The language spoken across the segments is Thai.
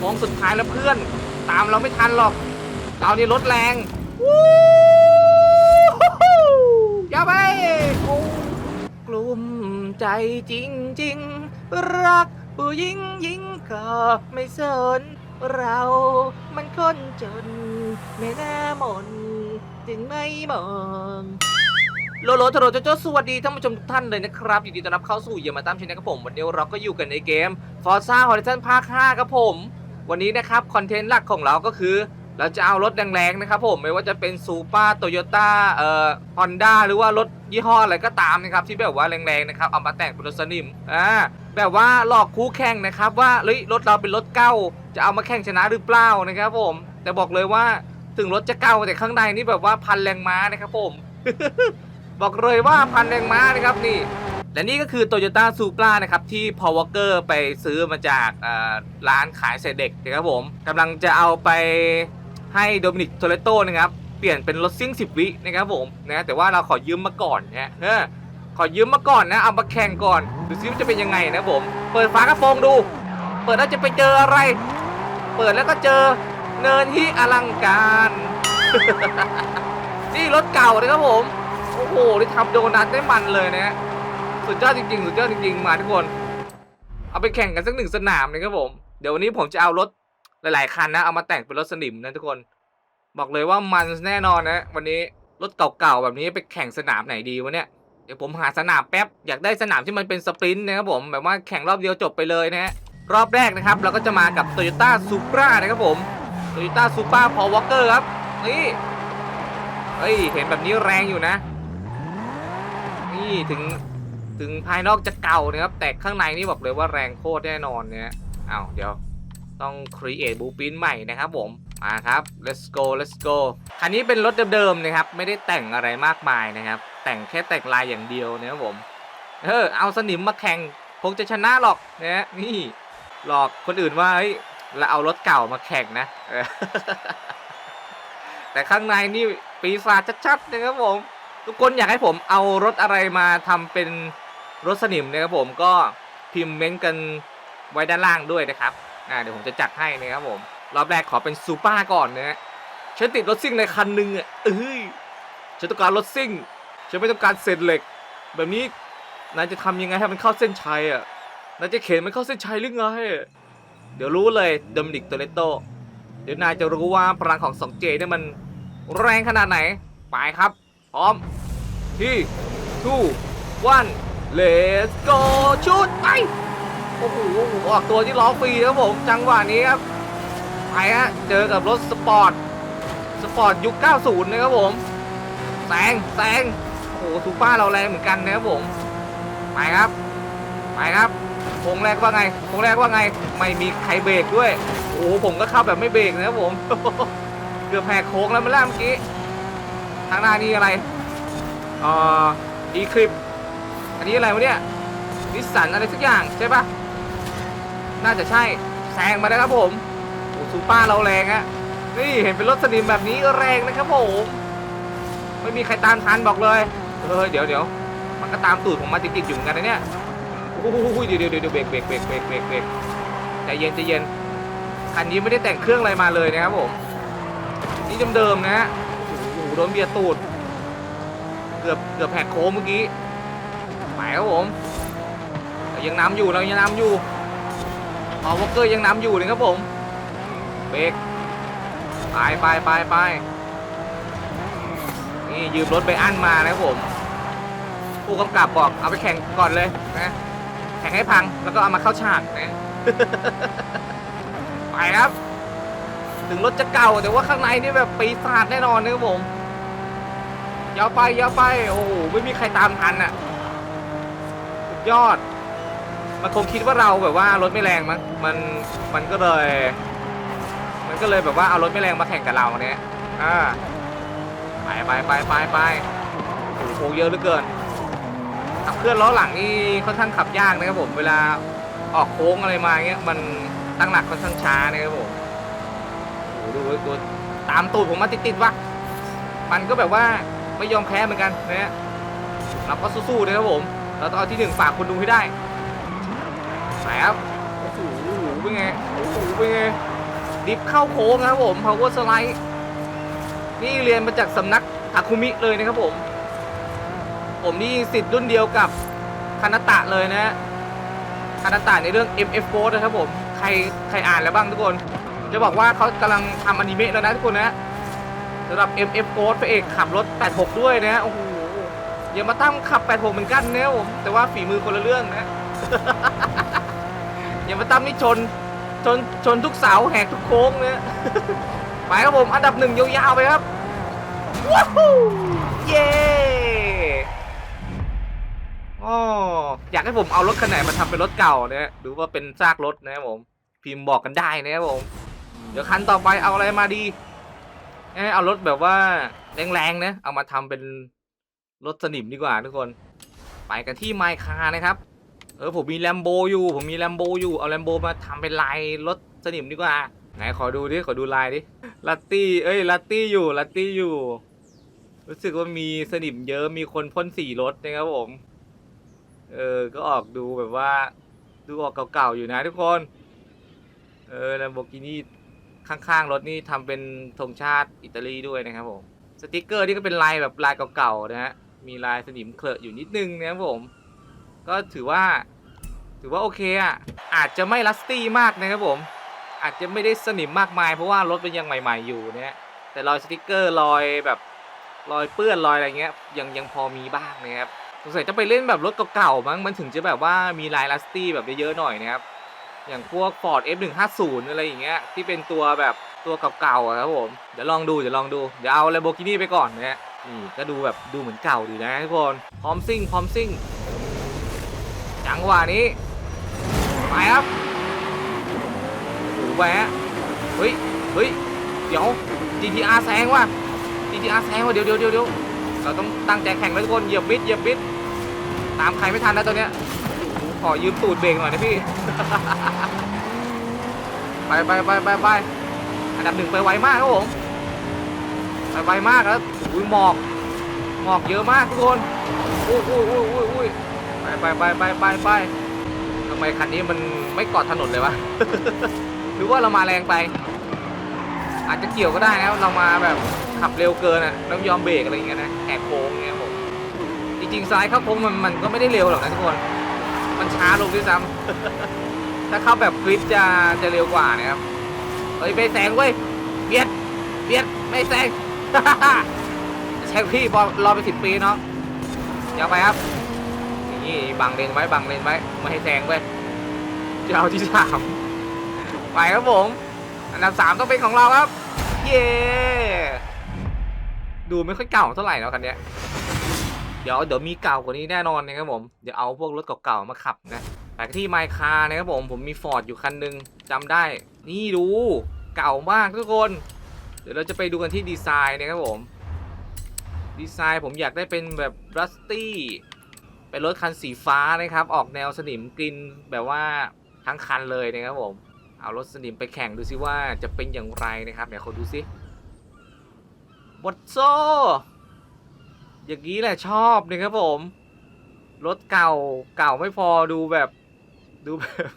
โค้งสุดท้ายแล้วเพื่อน ตามเราไม่ทันหรอก เรานี่รถแรงวู้ฮู้อย่าไปโอ้กลุ่มใจจริงๆรักผู้หญิงยิงก็ไม่สนเรามันคนจน ไม่น่ามนจึงไม่มองโลโลโทโรโจโจสวัสดีท่านผู้ชมทุกท่านเลยนะครับยินดีต้อนรับเข้าสู่เยี่ยมมาตามชนะครับผม วันนี้เราก็อยู่กันในเกม Forza Horizon ภาค 5 ครับผม วันนี้นะครับคอนเทนต์หลักของเราก็คือ เราจะเอารถแรงๆนะครับผมไม่ว่าจะเป็นซูเปอร์โตโยต้าเอ่อฮอนด้าหรือว่ารถยี่ห้ออะไรก็ตามนะครับที่แบบว่าแรงๆนะครับเอามาแต่งเป็นรถสนิมอ่าแบบว่าหลอกคู่แข่งนะครับว่าเฮ้ยรถเราเป็นรถเก่าจะเอามาแข่งชนะหรือเปล่านะครับผม แต่บอกเลยว่าถึงรถจะเก่าแต่ข้างในนี่แบบว่าพันแรงม้านะครับผม บอกเลยว่าพันแรงม้านะครับนี่ และนี่ก็คือ Toyota Supra นะครับที่ Paul Walker ไปซื้อมาจากร้านขายเศษเหล็กนะครับผมกำลังจะเอาไปให้โดมินิกโทเลโตนะครับเปลี่ยนเป็นรถซิ่ง 10 วินะครับผมนะแต่ว่าเราขอยืมมาก่อนนะเออขอยืมมาก่อนนะเอามาแข่งก่อนดูซิว่าจะเป็นยังไงนะผม เปิดฝากระโปรงดู เปิดแล้วจะไปเจออะไร เปิดแล้วก็เจอเนินที่อลังการนี่รถเก่านะครับผมโอ้โหนี่ทำโดนัทได้มันเลยนะ สุดยอดจริงๆ สุดยอดจริงๆ มาทุกคน เอาไปแข่งกันสักหนึ่งสนามนะครับผม เดี๋ยววันนี้ผมจะเอารถหลาย ๆ คันนะ เอามาแต่งเป็นรถสนิมนะทุกคน บอกเลยว่ามันแน่นอนนะ วันนี้รถเก่าๆ แบบนี้ไปแข่งสนามไหนดีวะเนี่ย เดี๋ยวผมหาสนามแป๊บ อยากได้สนามที่มันเป็นสปรินต์นะครับผม แบบว่าแข่งรอบเดียวจบไปเลยนะฮะ รอบแรกนะครับเราก็จะมากับ Toyota Supra นะครับผม Toyota Supra Paul Walker ครับ นี่เฮ้ย เห็นแบบนี้แรงอยู่นะ นี่ถึง ถึงภายนอกจะเก่านะครับ แต่ข้างในนี่บอกเลยว่าแรงโคตรแน่นอนเนี่ยอ้าวเดี๋ยวต้อง create blueprint ใหม่นะครับผมมาครับ let's go let's go คันนี้เป็นรถเดิมๆนะครับ ไม่ได้แต่งอะไรมากมายนะครับ แต่งแค่แต่งลายอย่างเดียวนะครับผมเออเอาสนิมมาแข่งคงจะชนะหรอกนะนี่หลอกคนอื่นว่าเฮ้ยเราเอารถเก่ามาแข่งนะแต่ข้างในนี่ปีศาจชัดๆนะครับผม ทุกคนอยากให้ผมเอารถอะไรมาทำเป็น รถสนิมนะครับผมก็พิมพ์เม้นต์กันไว้ด้านล่างด้วยนะครับอ่าเดี๋ยวผมจะจัดให้นะครับผมรอบแรกขอเป็นซูเปอร์ก่อนนะฮะฉันติดรถซิ่งในคันหนึ่งอะเอ้ยฉันต้องการรถซิ่งฉันไม่ต้องการเศษเหล็ก แบบนี้นายจะทำยังไงให้มันเข้าเส้นชัยอะนายจะเข็นมันเข้าเส้นชัยหรือไงเดี๋ยวรู้เลยโดมินิกโตเลโตเดี๋ยวนายจะรู้ว่าพลังของ 2J เนี่ยมันแรงขนาดไหน ไปครับ พร้อมที่ two one let's go ชุดไป โอ้โหออกตัวที่ล้อฟรีครับผม จังหวะนี้ครับ ไปฮะ เจอกับรถสปอร์ต สปอร์ตยุค 90 นะครับผมแซงแซงโอ้โหซูเปอร์เราแรงเหมือนกันนะครับผม ไปครับ ไปครับโค้งแรกว่าไงโค้งแรกว่าไง ไม่มีใครเบรกด้วย โอ้โหผมก็เข้าแบบไม่เบรกนะครับผม เกือบแหกโค้งแล้วมาแล้วเมื่อกี้ ทางหน้านี่อะไรอ่ออีคลิป อันนี้อะไรวะเนี่ยนิสสันอะไรสักอย่างใช่ปะน่าจะใช่แซงมาแล้วครับผมโอ้ซูเปอร์เราแรงอะนี่เห็นเป็นรถสนิมแบบนี้ก็แรงนะครับผมไม่มีใครตามทันบอกเลยเออเดี๋ยวเดี๋ยวมันก็ตามตูดผมมาติดๆอยู่เหมือนกันนะเนี่ยโอ้โหเดี๋ยวเดี๋ยวเดี๋ยวเบรกเบรกเบรกเบรกเบรกเบรกใจเย็นใจเย็นคันนี้ไม่ได้แต่งเครื่องอะไรมาเลยนะครับผมนี่เดิมๆนะฮะโอ้โหโดนเบียดตูดเกือบเกือบแหกโค้งเมื่อกี้ ไปครับผมยังนำอยู่เรายังนำอยู่พอวอลเกอร์ยังนำอยู่เลยครับผมเบรกไปไปไปไปนี่ยืมรถไปอั้นมานะครับผมผู้กำกับบอกเอาไปแข่งก่อนเลยนะแข่งให้พังแล้วก็เอามาเข้าฉากนะไปครับ ถึงรถจะเก่าแต่ว่าข้างในนี่แบบปีศาจแน่นอนนะครับผมยาวไปยาวไปโอ้โหไม่มีใครตามทันอะ ยอด มันคงคิดว่าเราแบบว่ารถไม่แรงมั้งมันมันก็เลย มันก็เลยแบบว่าเอารถไม่แรงมาแข่งกับเราเนี่ยอ่าไปไปไปไปไปโอ้โหเยอะเหลือเกินขับเคลื่อนล้อหลังนี่ค่อนข้างขับยากนะครับผมเวลาออกโค้งอะไรมาเงี้ยมันตั้งหลักค่อนข้างช้านะครับผมโอ้โหดูดูตามตูดผมมาติดๆวะมันก็แบบว่าไม่ยอมแพ้เหมือนกันนะฮะเราก็สู้ๆนะครับผม เราต้องเอาที่หนึ่งฝากคนดูให้ได้ไปครับโอ้โหเป็นไงโอ้โหเป็นไงดิฟเข้าโค้งนะครับผม power slide นี่เรียนมาจากสำนักทาคุมิเลยนะครับผม ผมนี่สิทธิ์รุ่นเดียวกับคานาตะเลยนะคานาตะในเรื่อง MF f o นะครับผม ใครใครอ่านแล้วบ้างทุกคน จะบอกว่าเขากำลังทำอนิเมะแล้วนะทุกคนนะสำหรับ MF f o r พระเอกขับรถ 86 ด้วยนะโอ้โห อย่ามาตั้งขับ86เหมือนกันนะผมแต่ว่าฝีมือคนละเรื่องนะ อย่ามาตั้มนี่ชน ชนชนทุกเสาแหกทุกโค้งเนี่ยไปครับผมอันดับหนึ่งยาวๆไปครับว้าวเย้อ๋ออยากให้ผมเอารถคันไหนมาทำเป็นรถเก่าเนี่ยหรือว่าเป็นซากรถนะครับผม พิมพ์บอกกันได้นะครับผม เดี๋ยวคันต่อไปเอาอะไรมาดี เอ้เอารถแบบว่าแรงๆนะ เอามาทำเป็น รถสนิมดีกว่าทุกคน ไปกันที่ไมค์คานะครับ เออผมมีแลมโบอยู่ ผมมีแลมโบอยู่ เอาแลมโบมาทำเป็นลายรถสนิมดีกว่า ไหนขอดูดิ ขอดูลายดิ ลัตตี้ เอ้ย ลัตตี้อยู่ ลัตตี้อยู่ รู้สึกว่ามีสนิมเยอะ มีคนพ่นสีรถนะครับผม เออ ก็ออกดูแบบว่า ดูออกเก่าๆอยู่นะทุกคน เออ l ลมโบกินี่ข้างๆรถนี่ทำเป็นธงชาติอิตาลีด้วยนะครับผม สติกเกอร์นี่ก็เป็นลายแบบลายเก่าๆนะฮะ มีลายสนิมเคลอะอยู่นิดนึงนะครับผม ก็ถือว่า ถือว่าโอเคอะ อาจจะไม่ลัสตี้มากนะครับผม อาจจะไม่ได้สนิมมากมาย เพราะว่ารถเป็นยังใหม่ ๆ อยู่เนี่ยแต่รอยสติกเกอร์รอยแบบรอยเปื้อนรอยอะไรเงี้ยยังยังพอมีบ้างนะครับสงสัยจะไปเล่นแบบรถเก่าๆมั้งมันถึงจะแบบว่ามีลายลัสตี้แบบเยอะๆหน่อยนะครับอย่างพวก Ford F150 อะไรอย่างเงี้ยที่เป็นตัวแบบตัวเก่าๆอะครับผม เดี๋ยวลองดูเดี๋ยวลองดู เดี๋ยวเอา Lamborghini ไปก่อนนะฮะ นี่ก็ดูแบบดูเหมือนเก่าดีนะทุกคนพร้อมซิ่งพร้อมซิ่งจังหวะนี้ไปครับโอ้โหไปฮะเฮ้ยเฮ้ยเดี๋ยว GTR แซงว่ะ GTR แซงว่ะเดี๋ยวเดี๋ยวเดี๋ยวเดี๋ยวเราต้องตั้งใจแข่งแล้วทุกคนเหยียบมิดเหยียบมิดตามใครไม่ทันนะตัวเนี้ยขอยืมตูดเบรกหน่อยนะพี่ ไปไปไปไปไปอันดับหนึ่งไปไวมากครับผม ไปไวมากครับอุ้ยหมอกหมอกเยอะมากทุกคนอุ้ยอุ้ยอุ้ยอุ้ยอุ้ยไปไปไปไปไปไปทำไมคันนี้มันไม่กาะถนนเลยวะหรือว่าเรามาแรงไป อาจจะเกี่ยวก็ได้นะเรามาแบบขับเร็วเกินอะแล้วยอมเบรกอะไรอย่างเงี้ยนะแหกโค้งเงี้ยผมจริงๆซ้ายเข้าโค้งมันมันก็ไม่ได้เร็วหรอกนะทุกคนมันช้าลงด้วยซ้ำถ้าเข้าแบบกริปจะจะเร็วกว่านะครับเฮ้ยไปแซงเว้ยเบียดเบียดไม่แซง แซงพี่บอรอไปสิบปีเนาะเยวไปครับ นี่บังเลนไว้บังเลนไว้ไม่ให้แซงเว้ยจะเอาที่สามไปครับผม อันดับสามต้องเป็นของเราครับ เย้ ดูไม่ค่อยเก่าเท่าไหร่เนาะคันนี้เดี๋ยวเดี๋ยวมีเก่ากว่านี้แน่นอนนะครับผม เดี๋ยวเอาพวกรถเก่าๆมาขับนะไปที่ไมค์คานะครับผม ผมมีฟอร์ดอยู่คันหนึ่งจำได้ นี่ดู เก่ามากทุกคน เดี๋ยวเราจะไปดูกันที่ดีไซน์นะครับผม ดีไซน์ผมอยากได้เป็นแบบรัสตี้เป็นรถคันสีฟ้านะครับ ออกแนวสนิมกลินแบบว่าทั้งคันเลยนะครับผม เอารถสนิมไปแข่งดูซิว่าจะเป็นอย่างไรนะครับเดี๋ยวเขาดูซิบดโซอย่างนี้แหละชอบนะครับผม รถเก่าเก่าไม่พอดูแบบดูแบบ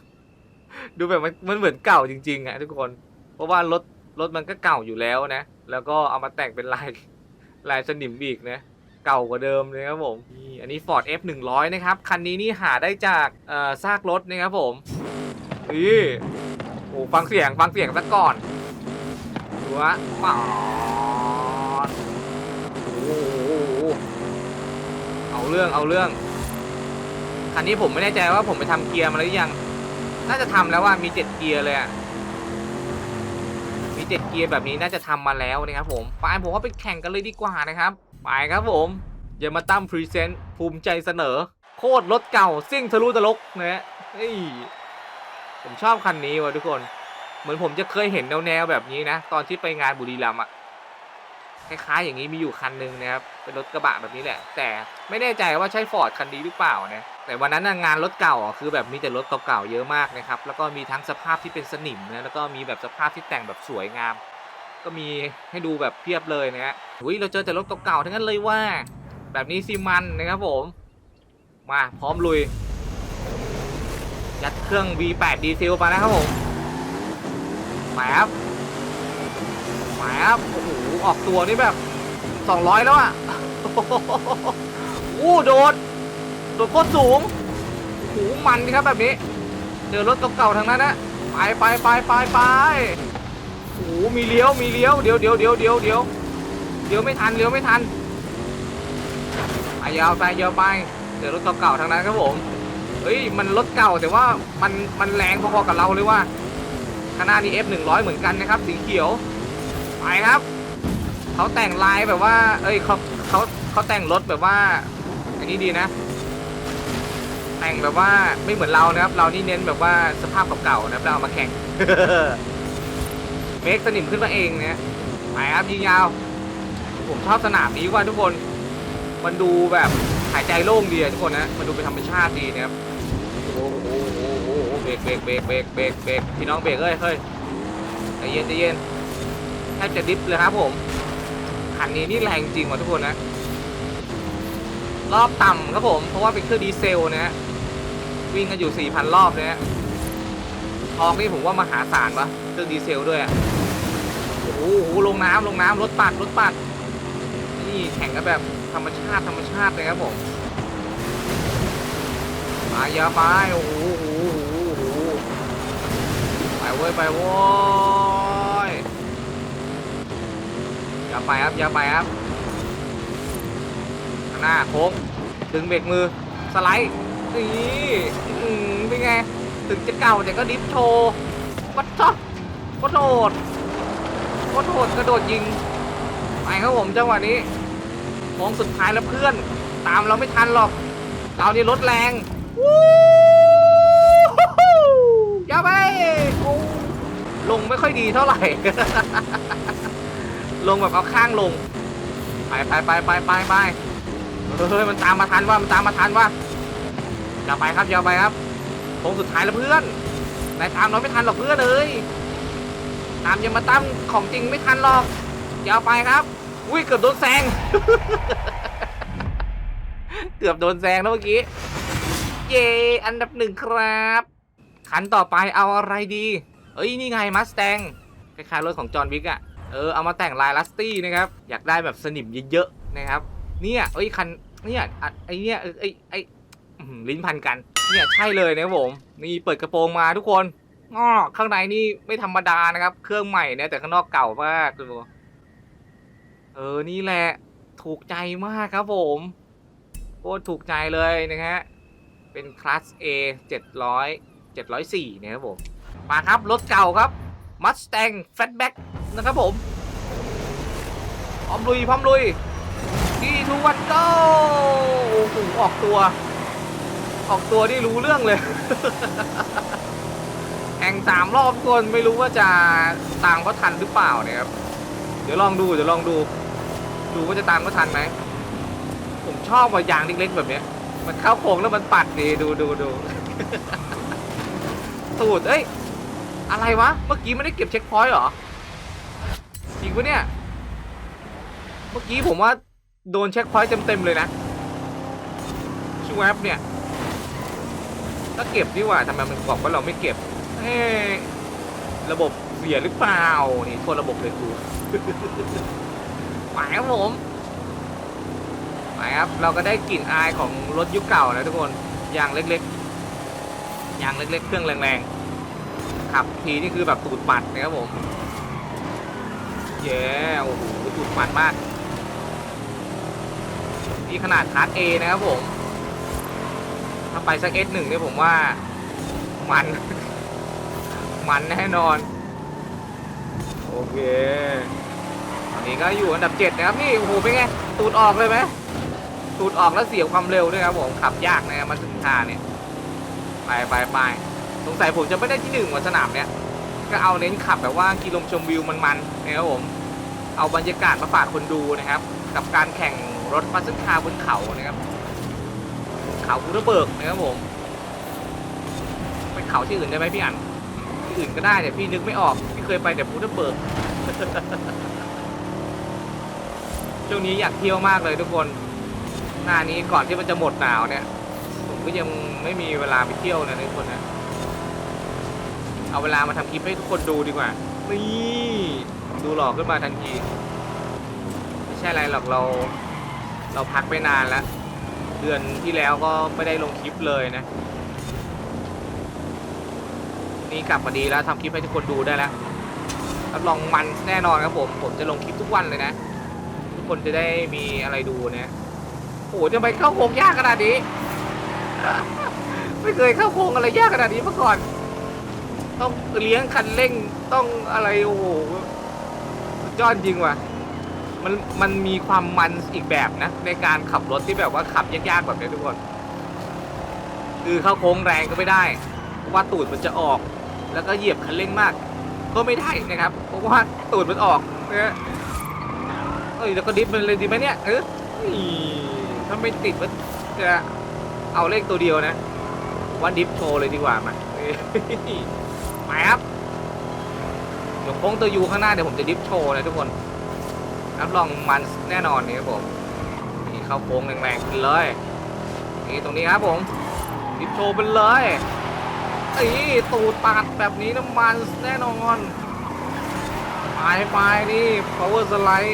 ดูแบบมันมันเหมือนเก่าจริงๆอะทุกคน เพราะว่ารถ รถมันก็เก่าอยู่แล้วนะ แล้วก็เอามาแต่งเป็นลายลายสนิมอีกนะ เก่ากว่าเดิมเลยครับผมนี่อันนี้ Ford F 1 0 0นะครับ คันนี้นี่หาได้จากเอ่อซากรถนะครับผมนี่โอ้ฟังเสียงฟังเสียงซะก่อนดูฮะปอดโอ้โหเอาเรื่องเอาเรื่อง คันนี้ผมไม่แน่ใจว่าผมไปทำเกียร์มาหรือยัง น่าจะทำแล้วว่ามีเจ็ดเกียร์เลยอะีเจ็ดเกียร์แบบนี้น่าจะทำมาแล้วนะครับผมไปผมว่าไปแข่งกันเลยดีกว่านะครับไปครับผมอย่ามาตั้มพรีเซนต์ภูมิใจเสนอ โคตรรถเก่าซิ่งทะลุตะลกนะฮะเฮ้ยผมชอบคันนี้ว่ะทุกคน เหมือนผมจะเคยเห็นแนวๆแบบนี้นะ ตอนที่ไปงานบุรีรัมย์อะคล้ายๆอย่างนี้มีอยู่คันหนึ่งนะครับเป็นรถกระบะแบบนี้แหละ แต่ไม่แน่ใจว่าใช่ฟอร์ดคันนี้หรือเปล่านะ แต่วันนั้นนะงานรถเก่าอะคือแบบมีแต่รถเก่าๆเยอะมากนะครับ แล้วก็มีทั้งสภาพที่เป็นสนิมนะแล้วก็มีแบบสภาพที่แต่งแบบสวยงาม ก็มีให้ดูแบบเพียบเลยนะฮะอุ้ยเราเจอแต่รถเก่าๆทั้งนั้นเลยว่า แบบนี้ซีมันนะครับผม มาพร้อมลุยยัดเครื่อง V8 ดีเซลมานะครับผมไปครับครับโอ้โหออกตัวนี่แบบสองร้อยแล้วอะโอ้โดด โดดโคตรสูงโอ้โหมันดีครับแบบนี้ เจอรถเก่าๆทางนั้นนะไปไปไปไปไปโอ้มีเลี้ยวมีเลี้ยวเดี๋ยวเดี๋ยวเดี๋ยวเดี๋ยวเดี๋ยวเดี๋ยวไม่ทันเลี้ยวไม่ทันไปยาวไปยาวไปเจอรถเก่าๆทางนั้นครับผมเฮ้ยมันรถเก่าแต่ว่ามันมันแรงพอๆกับเราเลยว่าข้างหน้านี่ F 100 เหมือนกันนะครับ สีเขียวไปครับเขาแต่งลายแบบว่า เอ้ยเขาเขาเขาแต่งรถแบบว่า อันนี้ดีนะ แต่งแบบว่าไม่เหมือนเรานะครับ เรานี่เน้นแบบว่าสภาพเก่าๆนะครับเราเอามาแข่ง เมคสนิมขึ้นมาเองเนี่ยไปครับยิงยาว ผมชอบสนามนี้ว่าทุกคน มันดูแบบหายใจโล่งดีอะทุกคนนะ มันดูเป็นธรรมชาติดีนะครับ โอ้โหโอ้โหโอ้โหเบรกเบรกเบรกเบรกเบรกเบรกพี่น้องเบรกเอ้ยเฮ้ยใจเย็นใจเย็นแทบจะดิฟเลยครับผมคันนี้นี่แรงจริงว่ะทุกคนนะรอบต่ำครับผม เพราะว่าเป็นเครื่องดีเซลนะฮะ วิ่งกันอยู่ 4,000 รอบเนะฮะทองนี่ผมว่ามหาศาลวะเครื่องดีเซลด้วยอะโอ้โหโอ้โหลงน้ำลงน้ำรถปัดรถปัด นี่แข่งกันแบบธรรมชาติธรรมชาติเลยครับผมไปอยาไปโอ้โหโอ้โหโอ้โหไปเว้ยไปเว้ยอย่าไปครับอย่าไปครับข้างหน้าโค้งดึงเบรกมือสไลด์ นี่อืมเป็นไง ถึงจะเก่าแต่ก็ดิฟโชว์วัดช็อปวัดโหดวัดโหดกระโดดยิงไปครับผมจังหวะนี้โค้งสุดท้ายแล้วเพื่อน ตามเราไม่ทันหรอก เรานี่รถแรงวู้ฮู้อย่าไปลงไม่ค่อยดีเท่าไหร่ ลงแบบเอาข้างลง ไปไปไปไปไปไปเฮ้ยมันตามมาทันว่ามันตามมาทันว่า อย่าไปครับอย่าไปครับโค้งสุดท้ายแล้วเพื่อนนายตามเราไม่ทันหรอกเพื่อนเลยตามยังมาตั้มของจริงไม่ทันหรอกยาวไปครับอุ้ยเกือบโดนแซง เกือบโดนแซงแล้วเมื่อกี้ เย่อันดับหนึ่งครับคันต่อไปเอาอะไรดี เอ้ยนี่ไงมัสแตงคล้ายๆรถของจอห์นวิกอะเออเอามาแต่งลายลัสตี้นะครับ อยากได้แบบสนิมเยอะๆนะครับ เนี่ยเอ้ยคันเนี่ยไอเนี่ยไอไอ ลิ้นพันกัน เนี่ยใช่เลยนะครับผมนี่เปิดกระโปรงมาทุกคนอ้อข้างในนี่ไม่ธรรมดานะครับ เครื่องใหม่เนี่ยแต่ข้างนอกเก่ามากดูเออนี่แหละถูกใจมากครับผมโคตรถูกใจเลยนะฮะเป็นคลาส A 700 704นะครับผมมาครับรถเก่าครับ Mustang Fatback นะครับผมพร้อมลุยพร้อมลุยที่ทูวันโก้โอ้โหออกตัว ออกตัวนี่รู้เรื่องเลย แข่งสามรอบคนไม่รู้ว่าจะตามเขาทันหรือเปล่าเนี่ยครับ เดี๋ยวลองดูเดี๋ยวลองดู ดูว่าจะตามเขาทันไหม ผมชอบว่ายางเล็กๆแบบเนี้ย มันเข้าโค้งแล้วมันปัดดีดูดูดูสูตรเอ้ย อะไรวะ เมื่อกี้ไม่ได้เก็บเช็คพอยต์หรอ จริงปะเนี่ย เมื่อกี้ผมว่าโดนเช็คพอยต์เต็มๆเลยนะชูแอปเนี่ย ถ้าเก็บดีกว่าทำไมมันบอกว่าเราไม่เก็บเอ๊ะระบบเสียหรือเปล่า นี่โทษระบบเลยกูไปครับผมไปครับ เราก็ได้กลิ่นอายของรถยุคเก่านะทุกคนยางเล็กๆยางเล็กๆ เครื่องแรงๆ ขับทีนี่คือแบบตูดปัดนะครับผม เย้โอ้โหตูดปัดมาก นี่ขนาดคาร์ด A นะครับผม ถ้าไปสัก S1 เนี่ยผมว่ามัน มันแน่นอน โอเคตอนนี้ก็อยู่อันดับ7นะครับนี่โอ้โหเป็นไง ตูดออกเลยไหมตูดออกแล้วเสียความเร็วด้วยครับผมขับยากนะครับมันถึงทาเนี่ย ไปไปไปสงสัยผมจะไม่ได้ที่หนึ่งวันสนามเนี้ยก็เอาเน้นขับแบบว่ากินลมชมวิวมันๆนะครับผม เอาบรรยากาศมาฝากคนดูนะครับ กับการแข่งรถมาซึ่งคาบนเขานะครับ เขาภูระเบิกนะครับผมไปเขาที่อื่นได้ไหมพี่อันที่อื่นก็ได้แต่พี่นึกไม่ออกพี่เคยไปแต่ภูระเบิกช่วงนี้อยากเที่ยวมากเลยทุกคนหน้านี้ก่อนที่มันจะหมดหนาวเนี่ย ผมก็ยังไม่มีเวลาไปเที่ยวนะทุกคนนะเอาเวลามาทำคลิปให้ทุกคนดูดีกว่านี่ดูหล่อขึ้นมาทันที ไม่ใช่อะไรหรอกเรา เราพักไปนานแล้ว เดือนที่แล้วก็ไม่ได้ลงคลิปเลยนะ นี่กลับมาดีแล้วทำคลิปให้ทุกคนดูได้แล้วรับรองมันแน่นอนครับผม ผมจะลงคลิปทุกวันเลยนะ ทุกคนจะได้มีอะไรดูนะโอ้โหทำไมเข้าโค้งยากขนาดนี้ไม่เคยเข้าโค้งอะไรยากขนาดนี้มาก่อน ต้องเลี้ยงคันเร่งต้องอะไรโอ้โหสุดยอดจริงว่ะ มันมันมีความมันอีกแบบนะ ในการขับรถที่แบบว่าขับยากๆแบบนี้ทุกคน คือเข้าโค้งแรงก็ไม่ได้ เพราะว่าตูดมันจะออก แล้วก็เหยียบคันเร่งมาก ก็ไม่ได้นะครับ เพราะว่าตูดมันออกนะเอ้ยแล้วก็ดิฟมันเลยดีไหมเนี่ยเออถ้าไม่ติดมันจะเอาเลขตัวเดียวนะว่าดิฟโชว์เลยดีกว่ามาเอ้ยมาครับเดี๋ยวโค้งตัวยูข้างหน้าเดี๋ยวผมจะดิฟโชว์นะทุกคน รับรองมันแน่นอนนี่ครับผมนี่เข้าโค้งแรงๆไปเลยนี่ตรงนี้ครับผมดิฟโชว์ไปเลยอ้ตูดปาดแบบนี้น้ำมันแน่นอนไปไปนี่ power slide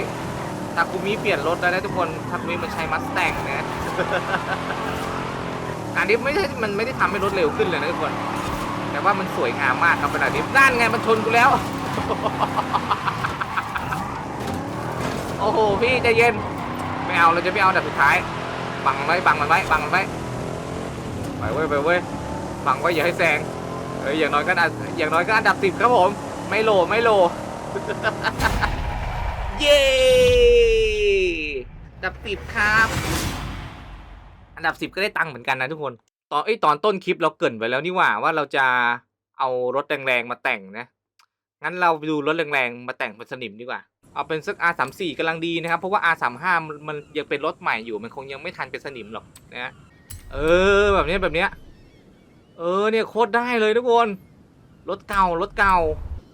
ทาคุมิเปลี่ยนรถแล้วนะทุกคนทาคุมิมันใช้มัสแตงนะการดิฟไม่ใช่มันไม่ได้ทำให้รถเร็วขึ้นเลยนะทุกคน แต่ว่ามันสวยงามมากครับเวลาดิฟนั่นไงมันชนกูแล้ว อ้โหพี่ใจเย็น ไม่เอาเราจะไม่เอาอันดับสุดท้าย บังมันไว้บังมันไว้บังมันไว้ไปเว้ยไปเว้ยบังไว้อย่าให้แซงเอ้ยอย่างน้อยก็อันอย่างน้อยก็อันดับสิบครับผม ไม่โลไม่โลเย้อันดับสิบครับ อันดับสิบก็ได้ตังค์เหมือนกันนะทุกคน ตอนไอตอนต้นคลิปเราเกินไว้แล้วนี่หว่าว่าเราจะเอารถแรงๆมาแต่งนะ งั้นเราดูรถแรงๆ มาแต่งเป็นสนิมดีกว่า เอาเป็นสัก R34 กำลังดีนะครับ เพราะว่า R35 มันยังเป็นรถใหม่อยู่ มันคงยังไม่ทันเป็นสนิมหรอกนะเออแบบนี้แบบนี้เออเนี่ยโคตรได้เลยทุกคนรถเก่ารถเก่า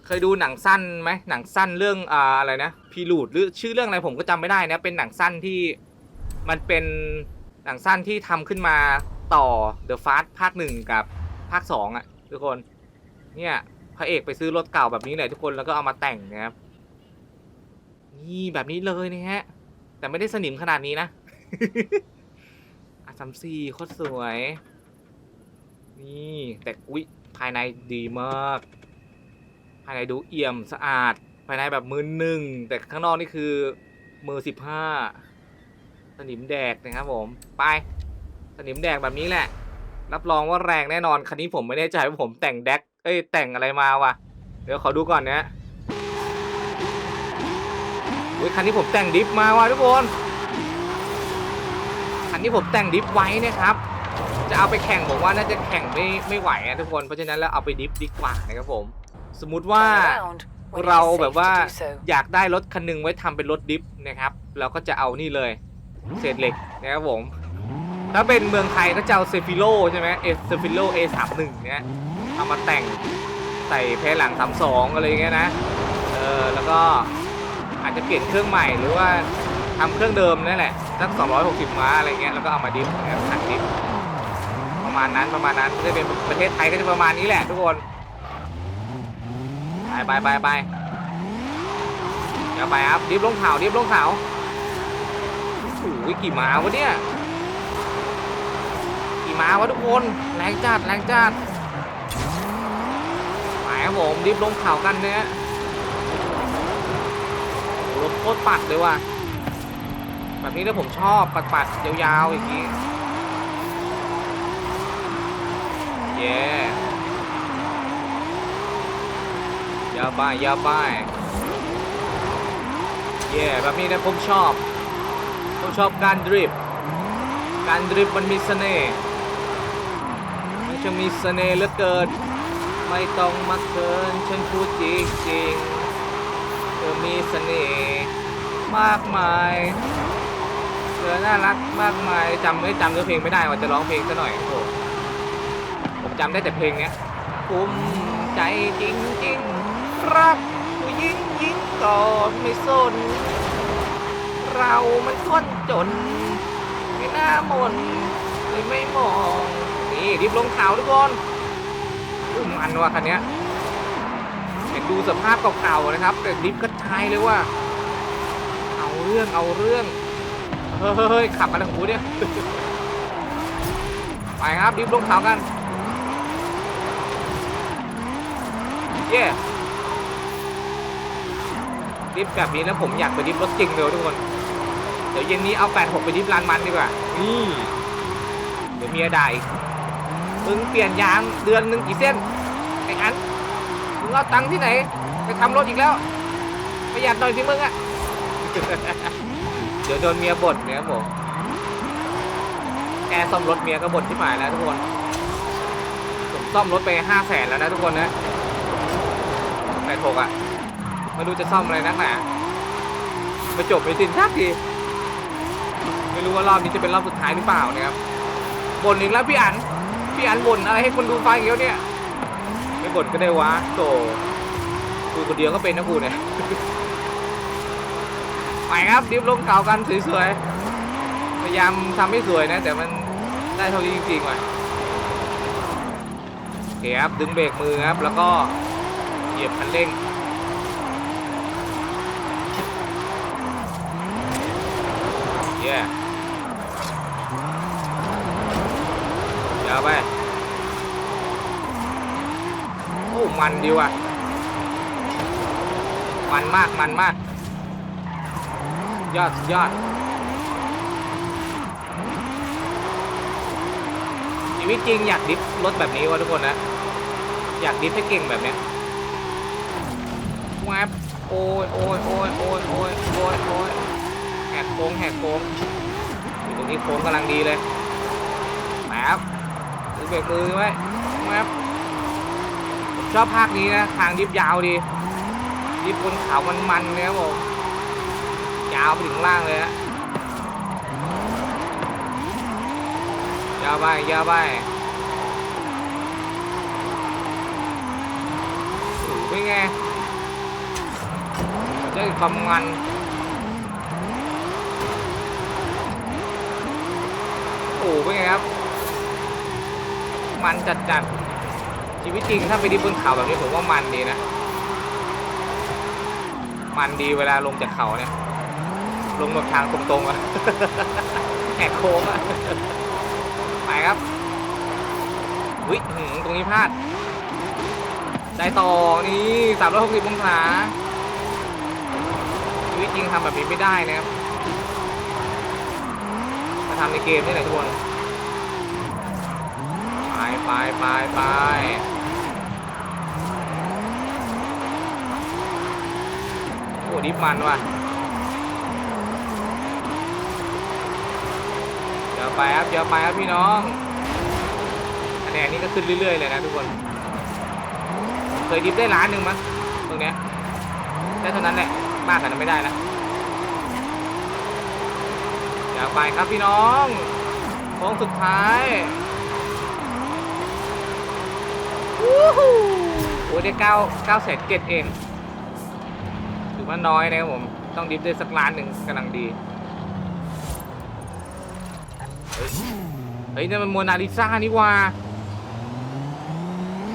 เคยดูหนังสั้นไหมหนังสั้นเรื่องอ่าอะไรนะพีรูดหรือชื่อเรื่องอะไรผมก็จำไม่ได้นะเป็นหนังสั้นที่มันเป็นหนังสั้นที่ทำขึ้นมาต่อ The Fast ภาคหนึ่งกับภาคสองอะทุกคนเนี่ย พระเอกไปซื้อรถเก่าแบบนี้เลยทุกคนแล้วก็เอามาแต่งนะครับนี่แบบนี้เลยนะฮะ แต่ไม่ได้สนิมขนาดนี้นะอะสามสี่โคตรสวย นี่แต่อุ๊ยภายในดีมาก ภายในดูเอี่ยมสะอาด ภายในแบบมือหนึ่งแต่ข้างนอกนี่คือมือสิบห้าสนิมแดกนะครับผมไปสนิมแดกแบบนี้แหละ รับรองว่าแรงแน่นอน คันนี้ผมไม่แน่ใจว่าผมแต่งแดก เอ้ยแต่งอะไรมาว่ะเดี๋ยวขอดูก่อนนะอุ้ยคันนี้ผมแต่งดิฟมาว่ะทุกคนคันนี้ผมแต่งดิฟไว้นะครับ จะเอาไปแข่งผมว่าน่าจะแข่งไม่ไม่ไหวอะทุกคนเพราะฉะนั้นแล้วเอาไปดิฟดีกว่านะครับผมสมมุติว่าเราแบบว่าอยากได้รถคันหนึงไว้ทำเป็นรถดิฟนะครับเราก็จะเอานี่เลยเศษเหล็กนะครับผมถ้าเป็นเมืองไทยก็จะเอาเซฟิโลใช่ไหมเอเซฟิโล A31 เนี่ย เอามาแต่งใส่แพรหลัง32อะไรอย่างเงี้ยนะ เออ แล้วก็อาจจะเปลี่ยนเครื่องใหม่หรือว่าทำเครื่องเดิมนั่นแหละสัก 260 ม้าอะไรเงี้ยแล้วก็เอามาดิฟนะครับขันดิฟประมาณนั้นประมาณนั้นถ้าเป็นประเทศไทยก็จะประมาณนี้แหละทุกคนไปไปไปไปเดี๋ยวไปครับดิฟลงเขาดิฟลงเขาโอ้โหกี่ม้าวะเนี่ยกี่ม้าวะทุกคนแรงจัดแรงจัด ไปครับผมดิฟลงเขากันเนี่ยโอ้โหรถโคตรปัดเลยว่ะ แบบนี้ถ้าผมชอบปัดปัดๆยาวๆอย่างนี้ เย้ยาบ้ายยาบ้ายเย้แบบนี้นะผมชอบ ผมชอบการดริฟการดริฟมันมีเสน่ห์มันจะมีเสน่ห์เหลือเกิน ไม่ต้องมาเกินฉันพูดจริงๆเธอมีเสน่ห์มากมายเธอน่ารักมากมายจำไม่จำเนื้อเพลงไม่ได้ว่าจะร้องเพลงซะหน่อยโอ้ผมจำได้แต่เพลงเนี้ยภูมิใจจริงๆ รักผู้หญิงหญิงก็ไม่สน เรามันคนจน ไม่น่ามนเลยไม่มอง นี่รีบลงเขาทุกคน มันว่ะคันเนี้เห็นดูสภาพเก่าๆนะครับ แต่ดิฟกระจายเลยว่า เอาเรื่องเอาเรื่อง เฮ้ยขับมาทางหูเนี่ย ไปครับดิฟลงเขากันเย้ดิฟแบบนี้แล้วผมอยากไปดิฟรถจริงเลยทุกคน เดี๋ยวเย็นนี้เอา 86 ไปดิฟลานมันดีกว่า นี่ เดี๋ยวเมียด่าอีกมึงเปลี่ยนยางเดือนหนึ่งกี่เส้น ไอ้อันมึงเอาตังค์ที่ไหน ไปทำรถอีกแล้ว ประหยัดหน่อยสิมึงอะ เดี๋ยวโดนเมียบ่นเนี่ยครับผมแอร์ซ่อมรถเมียก็บ่นที่หมายแล้วทุกคน ผมซ่อมรถไปห้าแสนแล้วนะทุกคนนะแปดหกอะไม่รู้จะซ่อมอะไรนักหนาไม่จบไม่สิ้นสักทีไม่รู้ว่ารอบนี้จะเป็นรอบสุดท้ายหรือเปล่านะครับบ่นอีกแล้วพี่อันพี่อันบ่นอะไรให้คนดูฟังอีกแล้วเนี่ย ไม่บ่นก็ได้วะโตกูคนเดียวก็เป็นนะกูเนี่ยไปครับดิฟลงเก่ากันสวยๆพยายามทำให้สวยนะ แต่มันได้เท่านี้จริงๆว่ะโอเคครับดึงเบรกมือครับแล้วก็เหยียบคันเร่ง เย้ยาวไป โอ้ มันดีว่ะ มันมากมันมาก ยอดยอด ชีวิตจริงอยากดิฟรถแบบนี้วะทุกคนนะ อยากดิฟให้เก่งแบบเนี้ยแวบโอ้ยโอ้ยโอ้ยโอ้ยโอ้ยโอ้ยโอ้ยแหกโค้งแหกโค้งอยู่ตรงนี้โค้งกำลังดีเลยแป๊บดูเบรกมือไว้แวบผม ชอบภาคนี้นะ ทางดิฟยาวดีดิฟบนเขามันมันๆเนี่ยครับผมยาวไปถึงล่างเลยฮะยาวไปยาวไปโอ้โหเป็นไงได้ความมันโอ้โหเป็นไงครับ มันจัดจัด ชีวิตจริงถ้าไปดิบบนเขาแบบนี้ผมว่ามันดีนะ มันดีเวลาลงจากเขาเนี่ย ลงแบบทางตรงๆอะแหกโค้งอะไปครับวิหืมตรงนี้พลาด ได้ต่อนี่สามร้อยหกสิบองศาชีวิตจริงทำแบบนี้ไม่ได้นะครับมาทำในเกมนี่แหละทุกคนไปไปไปไป โอ้ดิฟมันว่ะ เดี๋ยวไปครับเดี๋ยวไปครับพี่น้องคะแนนนี้ก็ขึ้นเรื่อยๆเลยนะทุกคน เคยดิฟได้ล้านหนึ่งมั้งตรงเนี้ยได้เท่านั้นแหละมากกว่านั้นไม่ได้ละเดี๋ยวไปครับพี่น้องโค้งสุดท้ายวู้ฮู้โอ้ยได้เก้าเก้าแสนเจ็ดเอง ว่าน้อยนะครับผม ต้องดิฟได้สักล้านหนึ่งกำลังดี เฮ้ยนี่นมันโมนาลิซานี่ว่า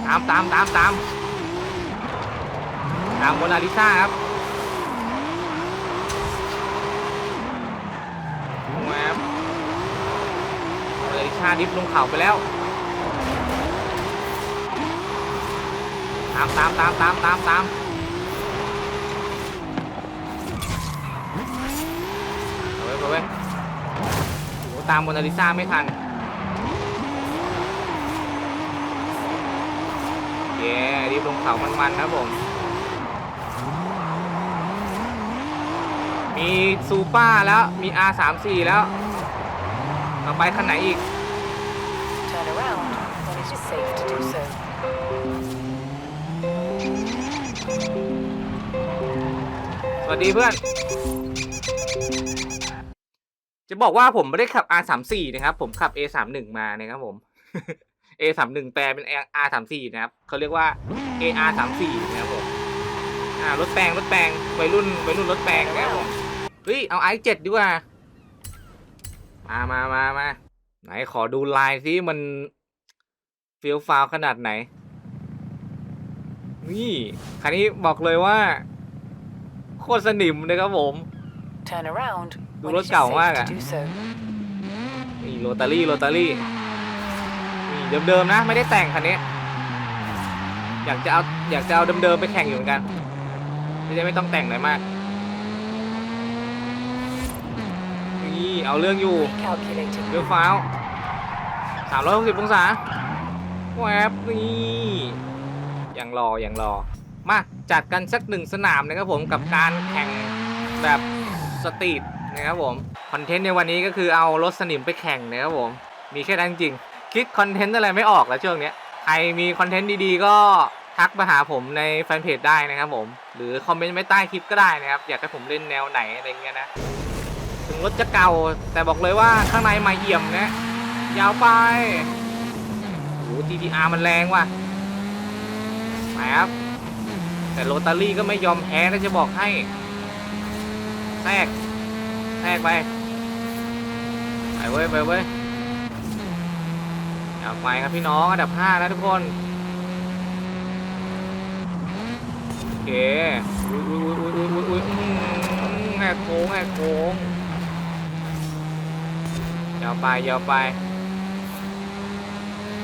ตามตามตามตามตามโมนาลิซาครับแหวบโมนาลิซาดิฟลงเขาไปแล้วตามตามตามตามตามตามเอาไว้เอาไว้ โอ้โห ตามโมนาลิซาไม่ทันเย้รีบลงเขามันๆนะผม มีซูเปอร์แล้วมี R34 แล้วต่อไปคันไหนอีก Turn around when it is safe to do so. สวัสดีเพื่อน จะบอกว่าผมไม่ได้ขับ R34 นะครับ ผมขับ A31 มานะครับผม A31 แปลเป็น R34 นะครับเขาเรียกว่า AR34 นะครับผมอ่ารถแปลงรถแปลงวัยรุ่นวัยรุ่นรถแปลงนะครับผมเฮ้ยเอา i7 ดีกว่ามามามามาไหนขอดูลายซิมันเฟี้ยวฟ้าวขนาดไหน นี่คันนี้บอกเลยว่า โคตรสนิมเลยครับผม Turn around ดู when ร it ถ is เก่ามาก safe อะ to do so. นี่โรตารี่โรตารี่นี่เดิมๆนะไม่ได้แต่งคันนี้ อยากจะเอาอยากจะเอาเดิมๆไปแข่งอยู่เหมือนกันไม่ได้ไม่ต้องแต่งอะไรมากนี่เอาเรื่องอยู่ Recalculating. เลี้ยวฟ้าวสามร้อยหกสิบองศาแวบนี่ยังรอยังรอ มาจัดกันสักหนึ่งสนามนะครับผมกับการแข่งแบบสตรีท นะครับผมคอนเทนต์ในวันนี้ก็คือเอารถสนิมไปแข่งนะครับผมมีแค่นั้นจริงคิดคอนเทนต์อะไรไม่ออกแล้วช่วงเนี้ยใครมีคอนเทนต์ดีๆ ก็ทักมาหาผมในแฟนเพจได้นะครับผม หรือคอมเมนต์ไว้ใต้คลิปก็ได้นะครับ อยากให้ผมเล่นแนวไหนอะไรเงี้ยนะ ถึงรถจะเก่า แต่บอกเลยว่าข้างในไม่เอี่ยมนะยาวไปโอ้ TTR มันแรงว่ะไปครับ แต่โรตารี่ก็ไม่ยอมแพ้นะจะบอกให้ แทรก แทกไป ไปเว้ยไปเว้ยอยากไปครับพี่น้องอันดับ5แล้วทุกคน โอเค อุ้ยอุ้ยอุ้ยอุ้ยอุ้ยอุ้ยอื้อหือแหกโค้งแหกโค้งยาวไปยาวไป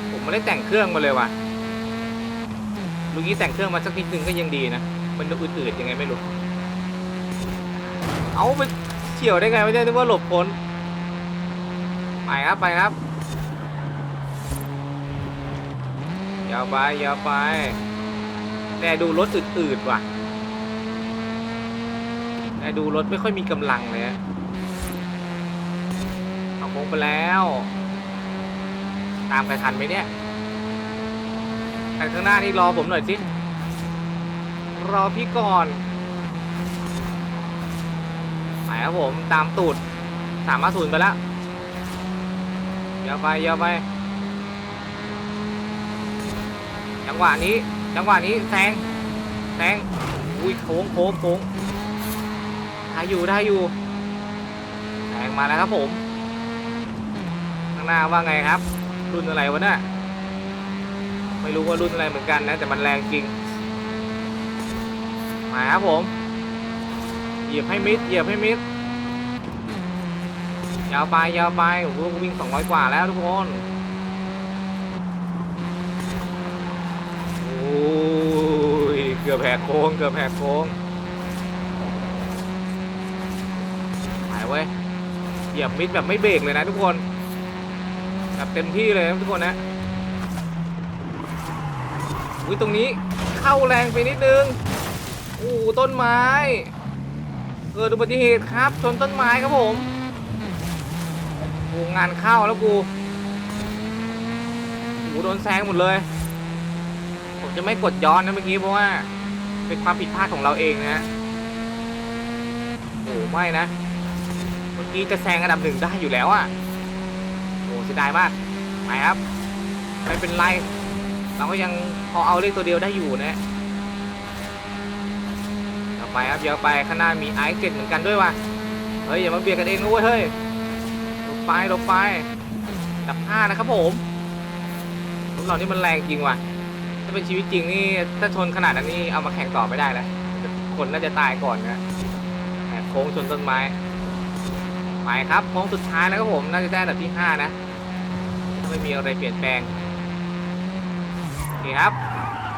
ผมไม่ได้แต่งเครื่องมาเลยว่ะลูกนี้แต่งเครื่องมาสักนิดนึงก็ยังดีนะ มันดูอืดๆยังไงไม่รู้ เอาไป เฉียวได้ไงไม่ได้นึกว่าหลบพ้นไปครับไปครับยาวไปยาวไปแต่ดูรถอืดๆว่ะแต่ดูรถไม่ค่อยมีกำลังเลยอะเอาโค้งไปแล้ว ตามใครทันไหมเนี่ยแต่ข้างหน้านี่รอผมหน่อยสิรอพี่ก่อนไป ครับผมตามตูดสามมาศูนย์ไปแล้วยาวไปยาวไป จังหวะนี้ จังหวะนี้แซงแซงอุ้ยโค้งโค้งโค้งได้อยู่ได้อยู่แซงมาแล้วครับผม ข้างหน้าว่าไงครับ รุ่นอะไรวะเนี่ยไม่รู้ว่ารุ่นอะไรเหมือนกันนะแต่มันแรงจริง มาครับผม เหยียบให้มิดเหยียบให้มิดาวไปยาวไปโอ้โหวิ่ง200กว่าแล้วทุกคนโอ้ยเกือบแหกโค้งเกือบแหกโค้งไปเว้ยเหยียบมิดแบบไม่เบรกเลยนะทุกคนแบบเต็มที่เลยทุกคนนะอุ้ยตรงนี้เข้าแรงไปนิดนึงโอ้ต้นไม้เกิดอุบัติเหตุครับชนต้นไม้ครับผม งานเข้าแล้วกูโอ้โหโดนแซงหมดเลย ผมจะไม่กดย้อนนะเมื่อกี้เพราะว่า เป็นความผิดพลาดของเราเองนะโอ้ไม่นะ เมื่อกี้จะแซงอันดับหนึ่งได้อยู่แล้วอะโอ้เสียดายมากไปครับ ไม่เป็นไร เราก็ยังพอเอาเลขตัวเดียวได้อยู่นะต่อไปครับเดี๋ยวไปข้างหน้ามีไอซ์เจ็ดเหมือนกันด้วยว่ะ เฮ้ยอย่ามาเบียดกันเองนะเว้ยเฮ้ย ไปหลบไปดับห้านะครับผมรถเรานี่มันแรงจริงว่ะ ถ้าเป็นชีวิตจริงนี่ถ้าชนขนาดนั้นนี่เอามาแข่งต่อไม่ได้แล้วคนน่าจะตายก่อนนะแหกโค้งชนต้นไม้ไปครับโค้งสุดท้ายแล้วครับผมน่าจะได้อันดับที่ห้านะถ้าไม่มีอะไรเปลี่ยนแปลงนี่ครับ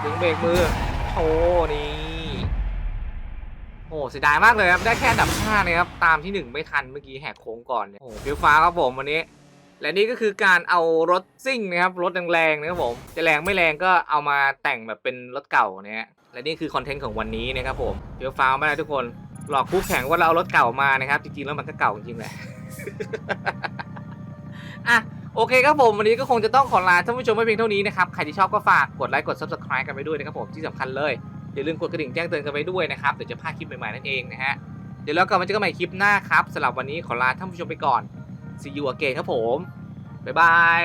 ดึงเบรกมือโอ้นี่ เสียดายมากเลยครับ ได้แค่อันดับ5นะครับ ตามที่ 1 ไม่ทันเมื่อกี้แหกโค้งก่อนเนี่ยโอ้เฟี้ยวฟ้าครับผมวันนี้ และนี่ก็คือการเอารถซิ่งนะครับ รถแรงๆนะครับผม จะแรงไม่แรงก็เอามาแต่งแบบเป็นรถเก่าเนี่ยและนี่คือคอนเทนต์ของวันนี้นะครับผมฟี้ยวฟ้ามากทุกคน หลอกคู่แข่งว่าเราเอารถเก่ามานะครับ จริงๆแล้วมันก็เก่าจริงแหละอะโอเคครับผมวันนี้ก็คงจะต้องขอลาท่านผู้ชมไว้เพียงเท่านี้นะครับ ใครที่ชอบก็ฝากกดไลค์กด subscribe กันไปด้วยนะครับผมที่สำคัญเลย อย่าลืมกดกระดิ่งแจ้งเตือนกันไว้ด้วยนะครับเดี๋ยวจะพลาดคลิปใหม่ๆนั่นเองนะฮะเดี๋ยวเรากลับมาเจอกันใหม่คลิปหน้าครับสำหรับวันนี้ขอลาท่านผู้ชมไปก่อน see you again ครับผมบ๊ายบาย